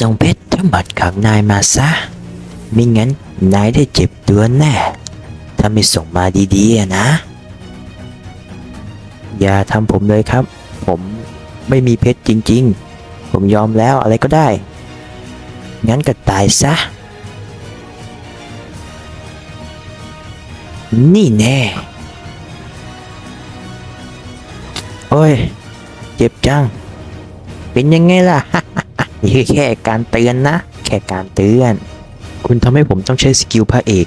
ส่งเพชรทั้งหมดของนายมาซะ ไม่งั้นนายได้เจ็บตัวแน่ ถ้าไม่ส่งมาดีๆนะ อย่าทำผมเลยครับ ผมไม่มีเพชรจริง ๆ ผมยอมแล้วอะไรก็ได้ งั้นก็ตายซะ นี่แน่ โอ้ย เจ็บจัง เป็นยังไงล่ะ นี่แค่การเตือนนะ แค่การเตือน คุณทำให้ผมต้องใช้สกิลพระเอก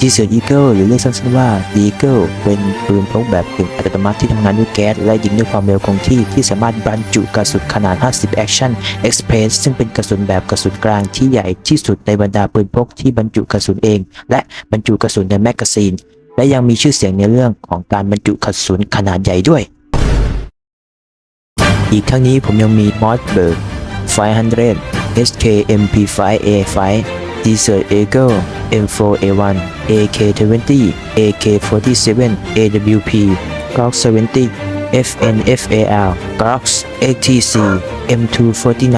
จีเซอร์อีเกิลหรือเรียกสั้นๆว่าดีเกิลเป็นปืนพกแบบกึ่งอัตโนมัติที่ทำงานด้วยแก๊สและยิงด้วยความเร็วคงที่ที่สามารถบรรจุกระสุนขนาด 50 Action Express ซึ่งเป็นกระสุนแบบกระสุนกลางที่ใหญ่ที่สุดในบรรดาปืนพกที่บรรจุกระสุนเอง และบรรจุกระสุนในแมกกาซีน และยังมีชื่อเสียงในเรื่องของการบรรจุกระสุนขนาดใหญ่ด้วย อีกทั้งนี้ผมยังมี m o s b e r g 500 SKMP5A5 Desert Eagle M4A1 AK20 AK47 AWP Glock 70 FNFAL Glock ATC M249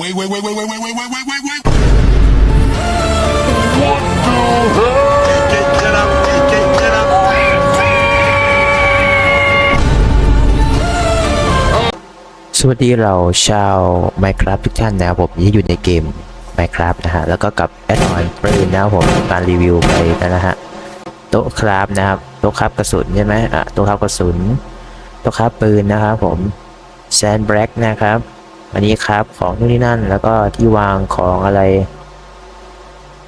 Wait, wait, wait, wait, wait, wait, wait, wait, wait, wait, wait. Get สวัสดีเราชาว Minecraft ทุกท่านนะครับผมที่อยู่ในเกม Minecraft นะฮะ แล้วก็กับแอดออนปืนนะครับผมการรีวิวไปนะฮะโต๊ะคราฟนะครับโต๊ะคราฟกระสุนใช่ไหมอะโต๊ะคราฟกระสุนโต๊ะคราฟปืนนะครับผมแซนแบล็กนะครับ อันนี้ครับของนู่นนี่นั่น แล้วก็ที่วางของอะไร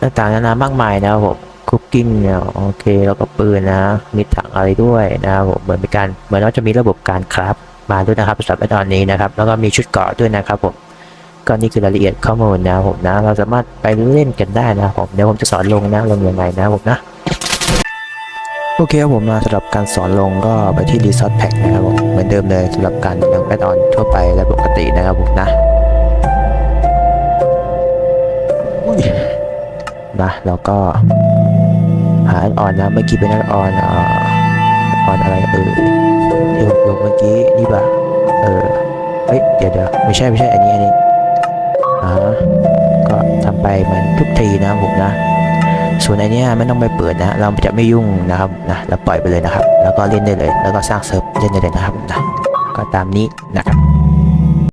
ต่างๆนานามากมายนะครับผมคุกกิ้งเนี่ยโอเคแล้วก็ปืนนะมีถังอะไรด้วยนะครับผมเหมือนเป็นการเหมือนว่าจะมีระบบการคราฟ มาด้วยนะครับสำหรับไอตอนนี้นะครับ แล้วก็มีชุดเกราะด้วยนะครับผมก็นี่คือรายละเอียดข้อมูลนะครับผมนะ เราสามารถไปเล่นกันได้นะครับผมเดี๋ยวผมจะสอนลงนะลงยังไงนะครับผมนะโอเคครับผมมาสำหรับการสอนลงก็ไปที่ Resort Pack นะครับผมเหมือนเดิมเลยสำหรับการยังแอดออนทั่วไปและปกตินะครับผมนะอุ้ยนะแล้วก็หาแอดออนนะเมื่อกี้เป็นแอดออนอ่า แอะไรเออที่ผมลงเมื่อกี้นี่ปะเออเฮ้ยเดี๋ยวเดี๋ยวไม่ใช่ไม่ใช่อันนี้อันนี้อ่าก็ทำไปมันทุกทีนะผมนะ ส่วนอันนี้ไม่ต้องไปเปิดนะ เราจะไม่ยุ่งนะครับนะแล้วปล่อยไปเลยนะครับ แล้วก็เล่นได้เลย แล้วก็สร้างเซิร์ฟเล่นได้เลยนะครับนะก็ตามนี้นะครับ